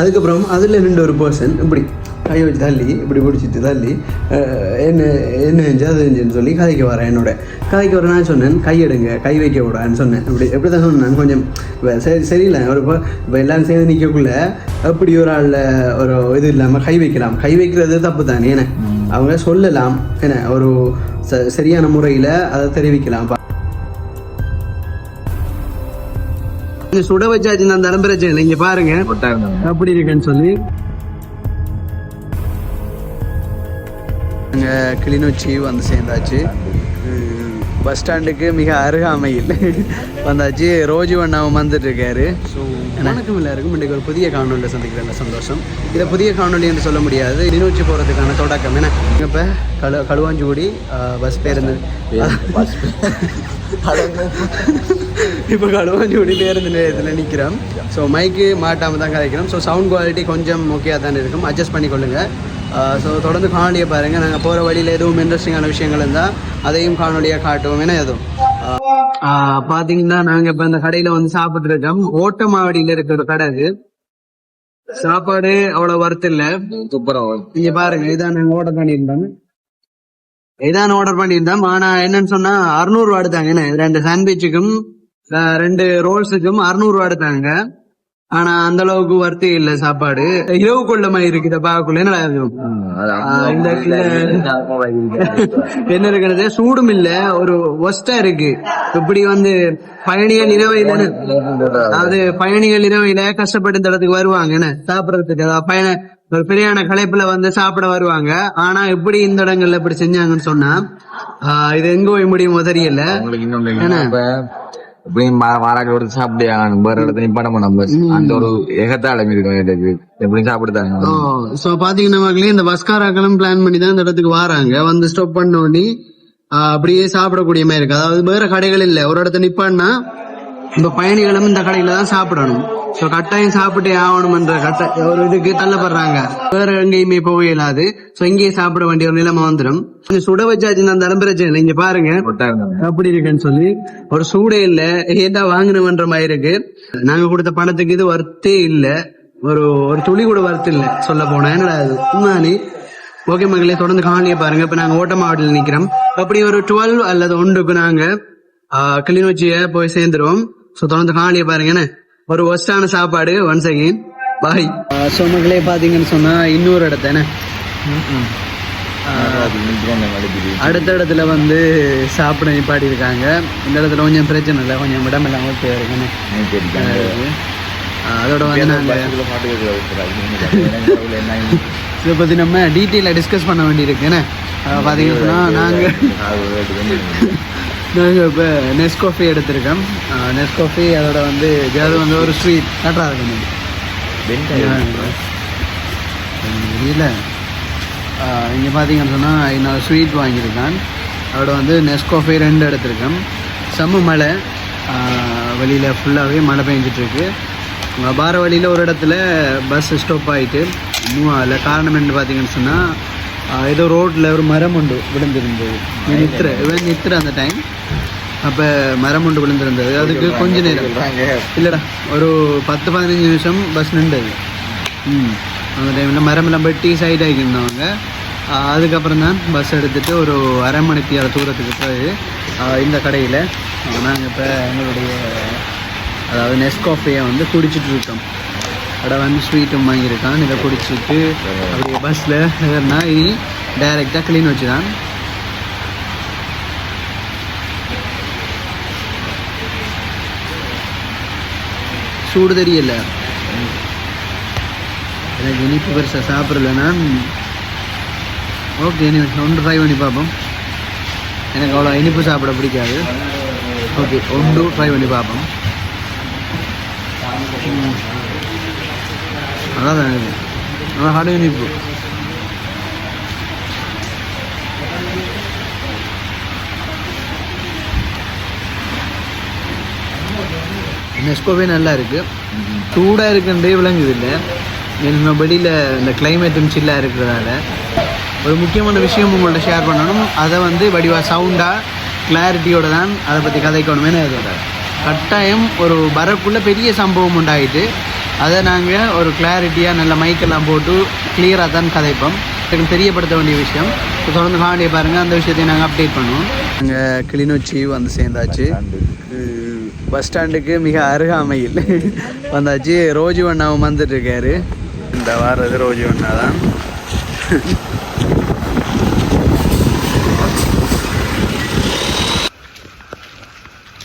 அதுக்கப்புறம் அதில் ரெண்டு ஒரு பர்சன் இப்படி கை வச்சு தள்ளி இப்படி பிடிச்சிட்டு தள்ளி என்ன என்ன செஞ்சு அது செஞ்சுன்னு சொல்லி கதைக்கு வரேன் என்னோட. கதைக்கு வர நான் சொன்னேன் கை எடுங்க கை வைக்க விடான்னு சொன்னேன். இப்படி எப்படி தான் சொன்னேன் கொஞ்சம். சரி சரியில்லை. ஒரு இப்போ இப்போ எல்லாரும் சேர்ந்து நிற்கக்குள்ள அப்படி ஒரு ஆளில் ஒரு இது இல்லாமல் கை வைக்கலாம். கை வைக்கிறது தப்பு தானே என்ன? அவங்க சொல்லலாம் என்ன? ஒரு ச சரியான முறையில் அதை தெரிவிக்கலாம். சுட வச்சாச்சு நான் இல்லை இங்கே பாருங்க. அப்படி இருக்குன்னு சொல்லி. நாங்கள் கிளிநொச்சி வந்து சேர்ந்தாச்சு. பஸ் ஸ்டாண்டுக்கு மிக அருகாமையில். வந்தாச்சு. ரோஜு அண்ணாவும் வந்துட்டு இருக்காரு. ஸோ வணக்கம் எல்லாருக்கும். இன்றைக்கு ஒரு புதிய காணொலியில் சந்திக்கிறேன். சந்தோஷம். இதை புதிய காணொலி என்று சொல்ல முடியாது. கிளிநொச்சி போகிறதுக்கான தொடக்கம். என்ன? இப்போ கழு களுவாஞ்சுகுடி பஸ் பேருந்து. இப்போ களுவாஞ்சுகுடி பேருந்து நிலையத்தில் நிற்கிறோம் ஸோ மைக்கு மாட்டாமல் தான் கதைக்கிறோம் ஸோ சவுண்ட் குவாலிட்டி கொஞ்சம் ஓகேயாக தான் இருக்கும். அட்ஜஸ்ட் பண்ணிக்கொள்ளுங்கள் ஸோ தொடர்ந்து காணொலியை பாருங்கள் நாங்கள் போகிற வழியில் எதுவும் இன்ட்ரெஸ்டிங்கான விஷயங்கள் இருந்தால் அதையும் காணொலியாக காட்டுவோம். ஏன்னா எதுவும்? பார்த்தீங்கன்னா நாங்கள் இப்போ இந்த கடையில் வந்து சாப்பிட்டு இருக்கோம் ஓட்டமாவடியில் இருக்கிற கடை இது சாப்பாடு அவ்வளோ ஒர்த் இல்லை. நீங்க பாருங்க இதான் நாங்கள் ஆர்டர் பண்ணியிருந்தோம். இதான் ஆர்டர் பண்ணியிருந்தோம். ஆனா என்னன்னு சொன்னா அறுநூறு ரூபா எடுத்தாங்க. என்ன ரெண்டு சாண்ட்விச்சுக்கும் ரெண்டு ரோல்ஸுக்கும் அறுநூறு ரூபா எடுத்தாங்க. ஆனா அந்த அளவுக்கு வர்த்தி இல்ல சாப்பாடு. இரவு கொள்ள மாதிரி இருக்குது பாக்குள்ள என்ன என்ன இருக்கிறது? சூடும் இல்ல ஒரு ஒஸ்டா இருக்கு. இப்படி வந்து பயணிகள் இரவையில அதாவது பயணிகள் இரவையில கஷ்டப்பட்டு இந்த இடத்துக்கு வருவாங்க. என்ன? சாப்பிடறதுக்கு. அதாவது பயண ஒரு பெரியான களைப்புல வந்து சாப்பிட வருவாங்க. ஆனா எப்படி இந்த இடங்கள்ல இப்படி செஞ்சாங்கன்னு சொன்னா இது எங்க போய் முடியுமோ தெரியல. எப்படியும் வாராக்கள் சாப்பிட்டு வேற இடத்துல நிப்பாட்ட நம்ம அந்த ஒரு எகத்தாளம் இருக்கும் எனக்கு எப்படியும் சாப்பிடுதாங்க சோ பாத்தீங்கன்னா மக்களே இந்த பஸ்காராக்களும் பிளான் பண்ணி தான் இந்த இடத்துக்கு வராங்க. வந்து ஸ்டாப் பண்ண உடனே அப்படியே சாப்பிடக்கூடிய மாதிரி இருக்கு. அதாவது வேற கடைகள் இல்ல. ஒரு இடத்த நிப்பான்னா இந்த பயணிகளும் இந்த கடையில தான் சாப்பிடணும். சோ கட்டாயம் சாப்பிட்டே ஆகணும்ன்ற கட்ட ஒரு இதுக்கு தள்ளப்படுறாங்க. வேற எங்கேயுமே போக இயலாது சோ இங்கேயே சாப்பிட வேண்டிய ஒரு நிலைமை வந்துடும். கொஞ்சம் சுட வச்சாச்சு அந்த இடம் பிரச்சனை இல்லை இங்க பாருங்க. அப்படி இருக்குன்னு சொல்லி ஒரு சூடே இல்ல. ஏதா வாங்கினவன்ற மாதிரி இருக்கு. நாங்க கொடுத்த பணத்துக்கு இது வர்த்தே இல்ல. ஒரு ஒரு துளி கூட வர்த்து இல்ல. சொல்ல போனா என்னடா அது உண்மையானே ஓகே மகளே தொடர்ந்து காணொலியை பாருங்க. இப்ப நாங்க ஓட்ட மாவட்டத்தில் நிக்கிறோம். அப்படி ஒரு டுவெல் அல்லது ஒன்றுக்கு நாங்க ஆஹ், கிளிநொச்சிய போய் சேர்ந்துருவோம். சோ தொடர்ந்து காணொலியை பாருங்க. என்ன? ஒரு ஒஸ்டான சாப்பாடு ஒன்ஸ் அகெயின் பாய் சோ மகளே பாத்தீங்கன்னு சொன்னா இன்னொரு இடத்த என்ன? அடுத்த இடத்துல வந்து சாப்பிட நிப்பாட்டி இருக்காங்க இந்த இடத்துல கொஞ்சம் பிரச்சனை இல்லை. கொஞ்சம் இடம் இல்லாமல் போயிருக்குன்னு அதோட வந்து நாங்க இதை பத்தி நம்ம டீட்டெயிலாக டிஸ்கஸ் பண்ண வேண்டியிருக்கு என்ன? நாங்க நாங்கள் இப்போ நெஸ்காஃபி எடுத்திருக்கோம் நெஸ்காஃபி அதோட வந்து அது வந்து ஒரு ஸ்வீட் கரெக்டாக இருக்கும் இல்லை. இங்கே பார்த்தீங்கன்னு சொன்னால் இன்னொரு ஸ்வீட் வாங்கியிருக்கான். அதோட வந்து நெஸ்காஃபி ரெண்டு எடுத்திருக்கேன். செம்ம மழை. வெளியில் ஃபுல்லாகவே மழை பெஞ்சிட்ருக்கு. பார வழியில் ஒரு இடத்துல பஸ் ஸ்டாப் ஆகிட்டு மூவ் ஆகலை காரணம் என்ன பார்த்தீங்கன்னு சொன்னால் ஏதோ ரோட்டில் ஒரு மரம் உண்டு விழுந்திருந்தது இவன் நித்திர இவன் நித்திர அந்த டைம் அப்போ மரம் ஒன்று விழுந்திருந்தது அதுக்கு கொஞ்ச நேரம் இல்லைடா ஒரு பத்து பதினஞ்சு நிமிஷம் பஸ் நின்றது ம் அந்த டைமில் மரமெல்லாம் வெட்டி சைட் ஆகியிருந்தவங்க ஆஹ் அதுக்கப்புறம் தான் பஸ் எடுத்துகிட்டு ஒரு அரை மணிக்கு நேர தூரத்துக்கு போய் இந்த கடையில் நாங்கள் இப்போ எங்களுடைய அதாவது நெஸ்காஃபியை வந்து குடிச்சிட்டு இருக்கோம் அட வந்து ஸ்வீட்டும் வாங்கியிருக்கான். இதை குடிச்சிட்டு அப்படியே பஸ்ஸில் ஏறினா இனி டைரெக்டாக க்ளீன் வச்சுதான். சூடு தெரியல. எனக்கு இனிப்பு பெருசாக சாப்பிடலன்னா ஓகே இனி ஒன்று ட்ரை பண்ணி பார்ப்போம். எனக்கு அவ்வளோ இனிப்பு சாப்பிட பிடிக்காது. ஓகே ஒன்று ட்ரை பண்ணி பார்ப்போம். ம். நல்லா தான் இருக்குது நல்லா ஹார்டு இனிப்பு நெஸ்கோவே நல்லா இருக்குது சூடாக இருக்குன்றே விளங்குது இல்லை நம்ம வெளியில் இந்த கிளைமேட்டும் சில்லாக இருக்கிறதால. ஒரு முக்கியமான விஷயம் உங்கள்கிட்ட ஷேர் பண்ணணும். அதை வந்து வடிவாக சவுண்டாக கிளாரிட்டியோட தான் அதை பற்றி கதைக்கணுமே. அதோட கட்டாயம் ஒரு வரக்குள்ளே பெரிய சம்பவம் உண்டாயிட்டு அதை நாங்கள் ஒரு கிளாரிட்டியாக நல்ல மைக்கெல்லாம் போட்டு கிளியராக தான் கதைப்போம். எனக்கு தெரியப்படுத்த வேண்டிய விஷயம். இப்போ தொடர்ந்து காண்டிய பாருங்கள் அந்த விஷயத்தையும் நாங்கள் அப்டேட் பண்ணுவோம். நாங்கள் கிளிநொச்சி வந்து சேர்ந்தாச்சு. பஸ் ஸ்டாண்டுக்கு மிக அருகாமையில் வந்தாச்சு. ரோஜு அண்ணாவும் வந்துட்டு இருக்காரு இந்த வாரது ரோஜு அண்ணா தான்.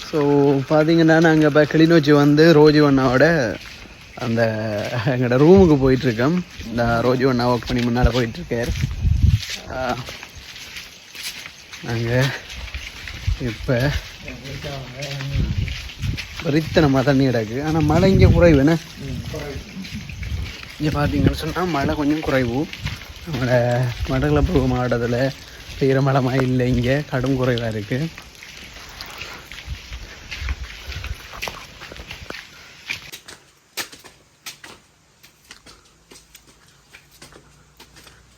ஸோ பார்த்தீங்கன்னா நாங்கள் இப்போ கிளிநொச்சி வந்து ரோஜு அண்ணாவோட அந்த எங்களோட ரூமுக்கு போயிட்டுருக்கோம். இந்த ரோஜு ஒன்றா ஒர்க் பண்ணி முன்னால் போயிட்டுருக்கார். நாங்கள் இப்போ ரித்தனமாக தண்ணி கிடக்கு. ஆனால் மழை இங்கே குறைவுண்ணே இங்கே பார்த்தீங்கன்னு சொன்னால் மழை கொஞ்சம் குறைவு. நம்மளோட மடகளப்பு மாவட்டத்தில் பெய்கிற மழை மாதிரி இல்லை இங்கே. கடும் குறைவாக இருக்குது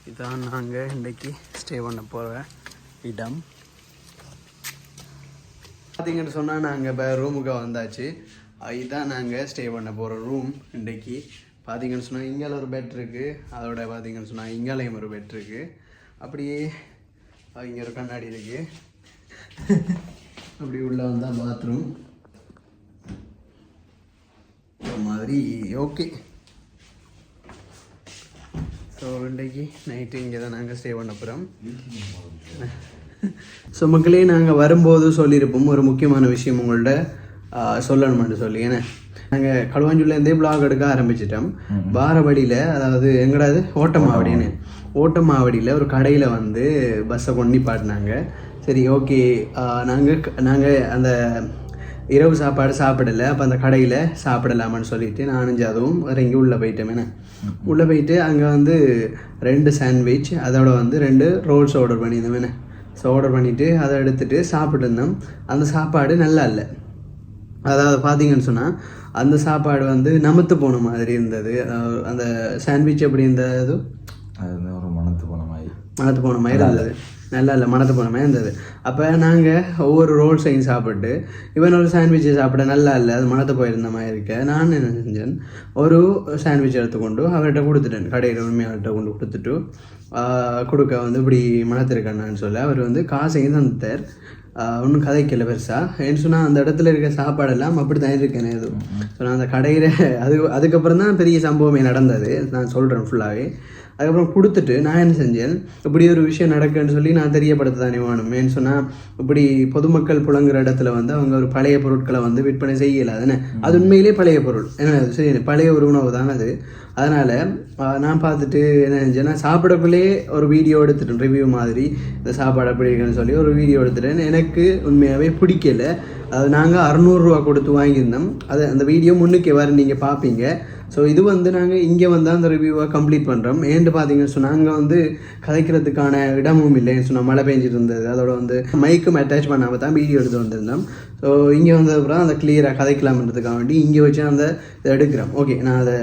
இதான் நாங்கள் இன்றைக்கி ஸ்டே பண்ண போகிற இடம். பார்த்தீங்கன்னு சொன்னால் நாங்கள் இப்போ ரூமுக்கு வந்தாச்சு. இதுதான் நாங்கள் ஸ்டே பண்ண போகிற ரூம் இன்றைக்கி பார்த்தீங்கன்னு சொன்னால் இங்கால ஒரு பெட் இருக்குது அதோட பார்த்தீங்கன்னு சொன்னால் இங்காலயம் ஒரு பெட் இருக்குது அப்படியே இங்கே ஒரு கண்ணாடி இருக்குது அப்படி உள்ளே வந்தால் பாத்ரூம் மாதிரி ஓகே ஸோ இன்றைக்கு நைட்டு இங்கே தான் நாங்கள் ஸ்டே பண்ண போகிறோம் ஸோ மக்களே நாங்கள் வரும்போது சொல்லியிருப்போம். ஒரு முக்கியமான விஷயம் உங்கள்ட்ட ஆ, சொல்லணும்னு சொல்லி. ஏன்னா நாங்கள் களுவாஞ்சூர்லேருந்தே பிளாக் எடுக்க ஆரம்பிச்சிட்டோம். பாரபடியில் அதாவது எங்கடாது ஓட்டமாவடின்னு. ஓட்டமாவடியில் ஒரு கடையில் வந்து பஸ்ஸை கொண்டு நிப்பாட்டினாங்க. சரி ஓகே நாங்கள் நாங்கள் அந்த இரவு சாப்பாடு சாப்பிடல அப்போ அந்த கடையில் சாப்பிடலாமான்னு சொல்லிட்டு நானும் அதுவும் இறங்கி உள்ளே போயிட்டேன் உள்ளே போயிட்டு அங்கே வந்து ரெண்டு சாண்ட்விச் அதோட வந்து ரெண்டு ரோல்ஸ் ஆர்டர் பண்ணியிருந்தேன் ஸோ ஆர்டர் பண்ணிவிட்டு அதை எடுத்துட்டு சாப்பிட்டு இருந்தோம். அந்த சாப்பாடு நல்லா இல்லை. அதாவது பார்த்தீங்கன்னு சொன்னால் அந்த சாப்பாடு வந்து நமத்து போன மாதிரி இருந்தது. அந்த சாண்ட்விச் எப்படி இருந்தது? அது ஒரு மனத்து போன மாதிரி. மனத்து போன மாதிரி இருந்தது. நல்லா இல்லை மனத்து போன மாதிரி இருந்தது. அப்போ நாங்கள் ஒவ்வொரு ரோல் சைன் சாப்பிட்டு இவன் ஒரு சாண்ட்விட்சை சாப்பிட நல்லா இல்லை அது மனத்து போயிருந்த மாதிரி இருக்க நான் என்ன செஞ்சேன் ஒரு சாண்ட்விச் எடுத்துக்கொண்டு அவர்கிட்ட கொடுத்துட்டேன். கடையில் உண்மையாளர்கிட்ட கொண்டு கொடுத்துட்டு கொடுக்க வந்து இப்படி மனத்திருக்கண்ணான்னு சொல்ல. அவர் வந்து காசையும் தந்தார் ஒன்றும் கதைக்கல பெருசாக ஏன்னு சொன்னால் அந்த இடத்துல இருக்க சாப்பாடெல்லாம் அப்படி தான் இருக்கேன் எதுவும் ஸோ நான் அந்த கடையில் அது அதுக்கப்புறம் தான் பெரிய சம்பவமே நடந்தது. நான் சொல்கிறேன் ஃபுல்லாகவே அதுக்கப்புறம் கொடுத்துட்டு நான் என்ன செஞ்சேன்? இப்படி ஒரு விஷயம் நடக்குன்னு சொல்லி நான் தெரியப்படுத்த தானே வேணும் ஏன்னு சொன்னால் இப்படி பொதுமக்கள் புழங்குற இடத்துல வந்து அவங்க ஒரு பழைய பொருட்களை வந்து விற்பனை செய்யலை. அதுன்னு அது உண்மையிலே பழைய பொருள். என்ன சரி பழைய ஒரு உணவு தான் அது. அதனால் நான் பார்த்துட்டு என்ன செஞ்சேன்னா சாப்பிடக்குள்ளேயே ஒரு வீடியோ எடுத்துட்டேன் ரிவ்யூ மாதிரி இந்த சாப்பாடு அப்படி இருக்குன்னு சொல்லி ஒரு வீடியோ எடுத்துட்டேன். எனக்கு உண்மையாகவே பிடிக்கல. அது நாங்கள் அறநூறுரூவா கொடுத்து வாங்கியிருந்தோம். அது அந்த வீடியோ முன்னுக்கு வர நீங்கள் பார்ப்பீங்க. ஸோ இது வந்து நாங்கள் இங்கே வந்து அந்த ரிவ்யூவை கம்ப்ளீட் பண்ணுறோம் ஏன்ட்டு பார்த்தீங்கன்னு சொன்னால் அங்கே வந்து கதைக்கிறதுக்கான இடமும் இல்லைன்னு சொன்னால் மழை பெஞ்சிட்டு இருந்தது. அதோட வந்து மைக்கும் அட்டாச் பண்ணாமல் தான் வீடியோ எடுத்து வந்திருந்தோம். ஸோ இங்கே வந்ததுக்கப்புறம் அந்த கிளியராக கதைக்கலாம்ன்றதுக்காக வேண்டி இங்கே வச்சு அந்த இதை எடுக்கிறோம். ஓகே நான் அதை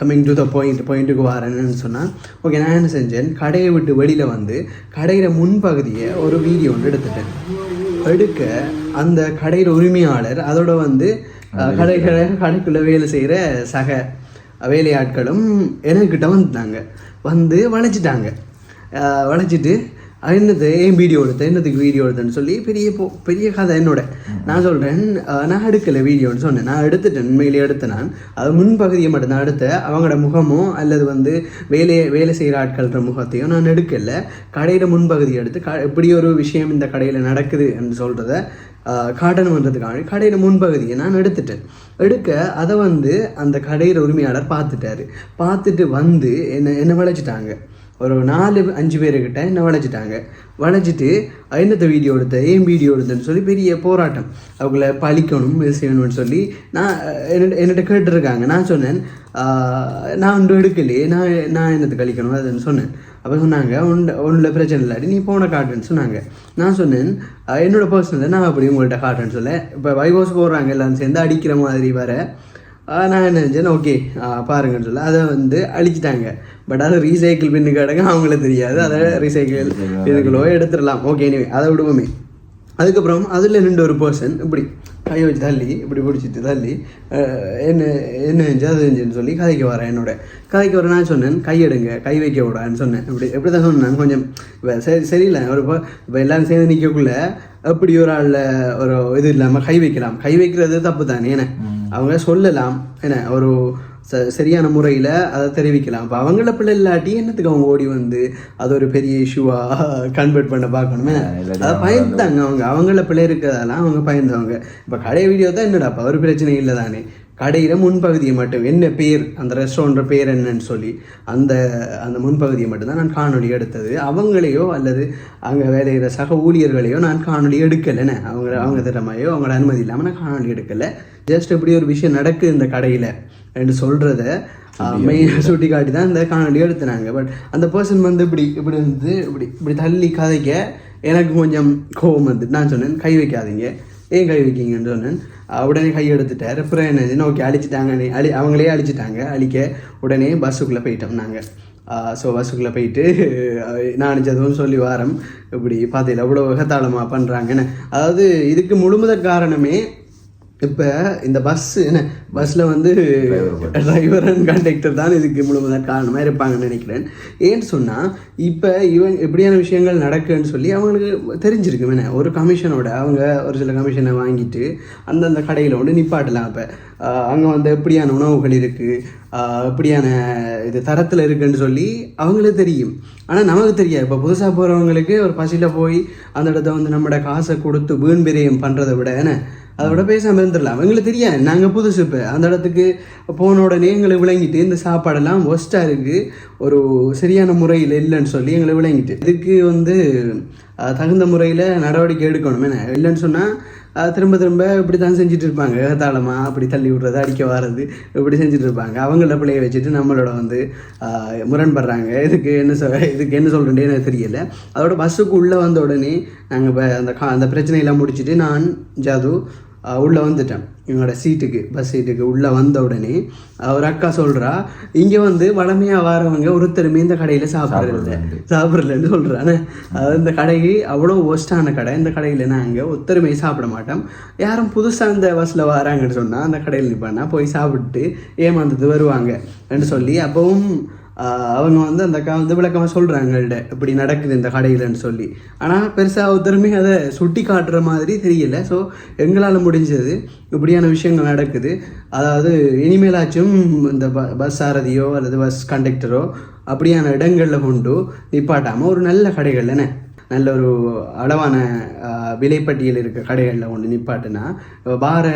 கம்மிங் டு த பாயிண்ட் பாயிண்ட்டுக்கு வரேன்னு சொன்னால் ஓகே நான் என்ன செஞ்சேன்? கடையை விட்டு வெளியில் வந்து கடையில முன்பகுதியை ஒரு வீடியோ ஒன்று எடுத்துட்டேன். எடுக்க அந்த கடையில் உரிமையாளர் அதோட வந்து கடை கடை கடைக்குள்ளே வேலை செய்கிற சக வேலையாட்களும் எனக்கிட்ட வந்துட்டாங்க. வந்து வளைச்சிட்டாங்க. வளைச்சிட்டு என்னது? ஏன் வீடியோ எடுத்த? என்னதுக்கு வீடியோ எடுத்தேன்னு சொல்லி பெரிய போ- பெரிய கதை என்னோட. நான் சொல்கிறேன் நான் எடுக்கலை வீடியோன்னு சொன்னேன். நான் எடுத்துட்டேன். உண்மையிலே எடுத்தேன் நான். அது முன்பகுதியை மட்டும்தான் எடுத்தேன். அவங்களோட முகமோ அல்லது வந்து வேலையை வேலை செய்கிற ஆட்கள்ன்ற முகத்தையும் நான் எடுக்கலை. கடையில் முன்பகுதியை எடுத்து க இப்படி ஒரு விஷயம் இந்த கடையில் நடக்குது என்று சொல்கிறத காட்டணுன்றதுக்காக கடையில் முன்பகுதியை நான் எடுத்துட்டேன். எடுக்க அதை வந்து அந்த கடையில் உரிமையாளர் பார்த்துட்டாரு. பார்த்துட்டு வந்து என்னை என்ன வளைச்சிட்டாங்க? ஒரு நாலு அஞ்சு பேருக்கிட்ட என்ன வளைச்சிட்டாங்க? வளைச்சிட்டு என்னத்த வீடியோ எடுத்த ஏன் வீடியோ எடுத்தேன்னு சொல்லி பெரிய போராட்டம். அவங்கள பழிக்கணும் இது செய்யணும்னு சொல்லி நான் என்னிட்ட என்னிட்ட கேட்டிருக்காங்க. நான் சொன்னேன் நான் ஒன்று எடுக்கலையே நான் நான் என்னத்தை கழிக்கணும் அதுன்னு சொன்னேன். அப்போ சொன்னாங்க ஒன்று ஒன்றில் பிரச்சனை இல்லாட்டி நீ போன காட்டுன்னு சொன்னாங்க. நான் சொன்னேன் என்னோட பர்சனலில் நான் அப்படி உங்கள்கிட்ட காட்டுன்னு சொல்ல. இப்போ வைவோஸ் போடுறாங்க எல்லாரும் சேர்ந்து அடிக்கிற மாதிரி வர நான் என்ன நினச்சேன் ஓகே பாருங்கன்னு சொல்ல. அதை வந்து அழிச்சிட்டாங்க. பட் அதை ரீசைக்கிள் பின்னு கிடங்க அவங்களுக்கு தெரியாது. அதை ரீசைக்கிள் பின்னுகளோ எடுத்துடலாம். ஓகே anyway அதை விடுவோமே. அதுக்கப்புறம் அதில் நின்று ஒரு பர்சன் இப்படி. கை வச்சு தள்ளி இப்படி பிடிச்சிட்டு தள்ளி என்ன என்ன செஞ்சு அது செஞ்சுன்னு சொல்லி கதைக்கு வரேன் என்னோட. கதைக்கு வர நான் சொன்னேன் கை எடுங்க கை வைக்க விடான்னு சொன்னேன். இப்படி எப்படி தான் சொன்னேன். கொஞ்சம் சரி சரியில்லை. ஒரு இப்போ இப்போ எல்லாரும் சேர்ந்து நிற்கக்குள்ள எப்படி ஒரு ஆளில் ஒரு இது இல்லாமல் கை வைக்கலாம். கை வைக்கிறது தப்பு தானே என்ன? அவங்க சொல்லலாம் என்ன? ஒரு ச சரியான முறையில் அதை தெரிவிக்கலாம். இப்போ அவங்கள பிள்ளை இல்லாட்டி என்னத்துக்கு அவங்க ஓடி வந்து அது ஒரு பெரிய இஷ்யூவாக கன்வெர்ட் பண்ண பார்க்கணுமே? அதை பயந்தாங்க அவங்க. அவங்கள பிள்ளை இருக்கிறதெல்லாம் அவங்க பயந்தவங்க. இப்போ கடை வீடியோ தான் என்னடாப்பா ஒரு பிரச்சனை இல்லை தானே. கடையில் முன்பகுதியை மட்டும். என்ன பேர்? அந்த ரெஸ்டாரண்ட் பேர் என்னன்னு சொல்லி அந்த அந்த முன்பகுதியை மட்டும்தான் நான் காணொளி எடுத்தது. அவங்களையோ அல்லது அங்கே வேலையிற சக ஊழியர்களையோ நான் காணொளி எடுக்கலைன்னு. அவங்க அவங்க திறமையோ அவங்களோட அனுமதி இல்லாமல் நான் காணொளி எடுக்கலை. ஜஸ்ட் இப்படி ஒரு விஷயம் நடக்குது இந்த கடையில். என்று சொல்கிறத மெயின் சுட்டி காட்டி தான் இந்த காணொலி எடுத்துனாங்க. பட் அந்த பர்சன் வந்து இப்படி இப்படி வந்து இப்படி இப்படி தள்ளி கதைக்க எனக்கு கொஞ்சம் கோபம் வந்து நான் சொன்னேன் கை வைக்காதீங்க. ஏன் கை வைக்கீங்கன்னு சொன்னேன். உடனே கை எடுத்துட்டார். அப்புறம் என்ன ஓகே அழிச்சிட்டாங்க. அழி அவங்களே அழிச்சிட்டாங்க. அழிக்க உடனே பஸ்ஸுக்குள்ளே போயிட்டோம் நாங்கள் ஸோ பஸ்ஸுக்குள்ளே போயிட்டு நான் நினச்சதும் சொல்லி வாரம். இப்படி பார்த்தீங்களா அவ்வளோ விகத்தாளமாக பண்ணுறாங்கன்னு அதாவது இதுக்கு முழுமுத காரணமே இப்போ இந்த பஸ் என்ன பஸ்ஸில் வந்து டிரைவர் அண்ட் கண்டக்டர் தான் இதுக்கு முழுவதும் காரணமாக இருப்பாங்கன்னு நினைக்கிறேன். ஏன்னு சொன்னால் இப்போ இவங்க எப்படியான விஷயங்கள் நடக்குன்னு சொல்லி அவங்களுக்கு தெரிஞ்சிருக்கு என்ன? ஒரு கமிஷனோட அவங்க ஒரு சில கமிஷனை வாங்கிட்டு அந்தந்த கடையில் ஒன்று நிப்பாட்டலாம் இப்போ. அங்கே வந்து எப்படியான உணவுகள் இருக்குது எப்படியான இது தரத்தில் இருக்குன்னு சொல்லி அவங்களுக்கு தெரியும். ஆனால் நமக்கு தெரியாது. இப்போ புதுசாக போகிறவங்களுக்கு ஒரு பசியில் போய் அந்த இடத்த வந்து நம்மளோட காசை கொடுத்து வீண் விரயம் பண்ணுறதை விட என்ன? அதோட பேசாமல் இருந்துடலாம். எங்களுக்கு தெரியாது. நாங்கள் புதுசு இப்போ அந்த இடத்துக்கு போன உடனே எங்களை விளங்கிட்டு இந்த சாப்பாடெல்லாம் ஒஸ்ட்டாக இருக்குது ஒரு சரியான முறையில் இல்லைன்னு சொல்லி எங்களை விளங்கிட்டு. இதுக்கு வந்து தகுந்த முறையில் நடவடிக்கை எடுக்கணும் என்ன? இல்லைன்னு சொன்னால் திரும்ப திரும்ப இப்படி தான் செஞ்சுட்டு இருப்பாங்க. ஏகத்தாளமாக அப்படி தள்ளி விட்றது அடிக்க வர்றது இப்படி செஞ்சுட்டு இருப்பாங்க. அவங்கள பிள்ளைய வச்சுட்டு நம்மளோட வந்து முரண்படுறாங்க. இதுக்கு என்ன சொல் இதுக்கு என்ன சொல்கிறேன் எனக்கு தெரியல. அதோட பஸ்ஸுக்கு உள்ளே வந்த உடனே நாங்கள் அந்த கா அந்த பிரச்சனையெல்லாம் முடிச்சுட்டு நான் ஜாது உள்ளே வந்துட்டேன். எங்களோட சீட்டுக்கு பஸ் சீட்டுக்கு உள்ளே வந்த உடனே ஒரு அக்கா சொல்கிறா இங்கே வந்து வளமையாக வரவங்க ஒருத்தருமே இந்த கடையில் சாப்பிட்றதில்ல. சாப்பிட்றலன்னு சொல்கிறானே அதாவது இந்த கடைக்கு அவ்வளோ ஒஸ்டான கடை. இந்த கடையில் நாங்கள் ஒத்தருமே சாப்பிட மாட்டோம் யாரும் புதுசாக இந்த பஸ்ஸில் வராங்கன்னு சொன்னால் அந்த கடையில் நிற்பானா போய் சாப்பிட்டு ஏமாந்தது வருவாங்க சொல்லி அப்பவும் அவங்க வந்து அந்த அக்கா வந்து விளக்கமாக சொல்கிறாங்க இப்படி நடக்குது இந்த கடையிலன்னு சொல்லி. ஆனால் பெருசாக ஒருத்தருமே அதை சுட்டி காட்டுற மாதிரி தெரியல. ஸோ எங்களால் முடிஞ்சது இப்படியான விஷயங்கள் நடக்குது. அதாவது இனிமேலாச்சும் இந்த ப பஸ் சாரதியோ அல்லது பஸ் கண்டக்டரோ அப்படியான இடங்களில் கொண்டு நிப்பாட்டாமல் ஒரு நல்ல கடைகள் என்ன? நல்ல ஒரு அளவான விலைப்பட்டியல் இருக்க கடைகளில் கொண்டு நிப்பாட்டுனா வார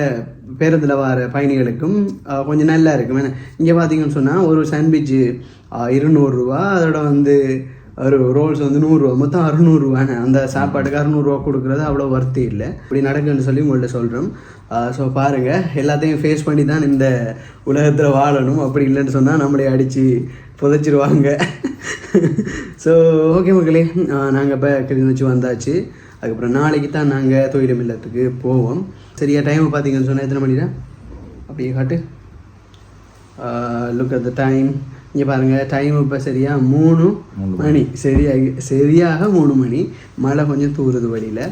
பேருந்தில் வார பயணிகளுக்கும் கொஞ்சம் நல்லா இருக்கும். ஏன்னா இங்கே பார்த்தீங்கன்னு சொன்னால் ஒரு சாண்ட்விட்ச் இருநூறுரூவா அதோட வந்து ஒரு ரோல்ஸ் வந்து நூறுரூவா மொத்தம் அறுநூறுவானே அந்த சாப்பாட்டுக்கு அறுநூறுவா கொடுக்குறது அவ்வளோ வர்த்தி இல்லை. இப்படி நடக்குன்னு சொல்லி உங்கள்கிட்ட சொல்கிறோம் ஸோ பாருங்கள் எல்லாத்தையும் ஃபேஸ் பண்ணி தான் இந்த உலகத்தில் வாழணும். அப்படி இல்லைன்னு சொன்னால் நம்மளே அடித்து புதைச்சிருவாங்க. ஸோ ஓகே மக்களே நாங்கள் இப்போ கிளிநொச்சி வந்தாச்சு. அதுக்கப்புறம் நாளைக்கு தான் நாங்கள் தொழிலும் இல்லத்துக்கு போவோம். சரியா டைம் பார்த்தீங்கன்னு சொன்னால் எத்தனை மணி தான் அப்படியே காட்டு. லுக் அட் த டைம் இங்கே பாருங்கள் டைம் இப்போ சரியா மூணு மணி சரியாக சரியாக மூணு மணி. மழை கொஞ்சம் தூறுது வழியில்.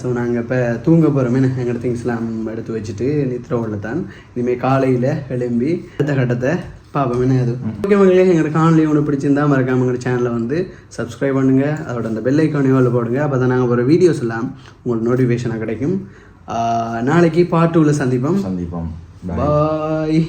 ஸோ நாங்கள் இப்போ தூங்க போகிறோமே எங்களோட திங்ஸ்லாம் எடுத்து வச்சுட்டு நித்திரவில் தான் இனிமேல் காலையில் எழும்பி அடுத்த கட்டத்தை பார்ப்போம். அது? ஓகே மக்களே எங்களோட காணொலி உங்களுக்கு பிடிச்சிருந்தா மறக்காம எங்களோட சேனலை வந்து சப்ஸ்கிரைப் பண்ணுங்கள் அதோட அந்த பெல் ஐக்கானையும் உள்ள போடுங்க. அப்போ தான் நாங்கள் ஒரு வீடியோஸ் எல்லாம் உங்களுக்கு நோட்டிஃபிகேஷனாக கிடைக்கும். நாளைக்கு பார்ட் டூவில் சந்திப்போம். சந்திப்போம். பாய்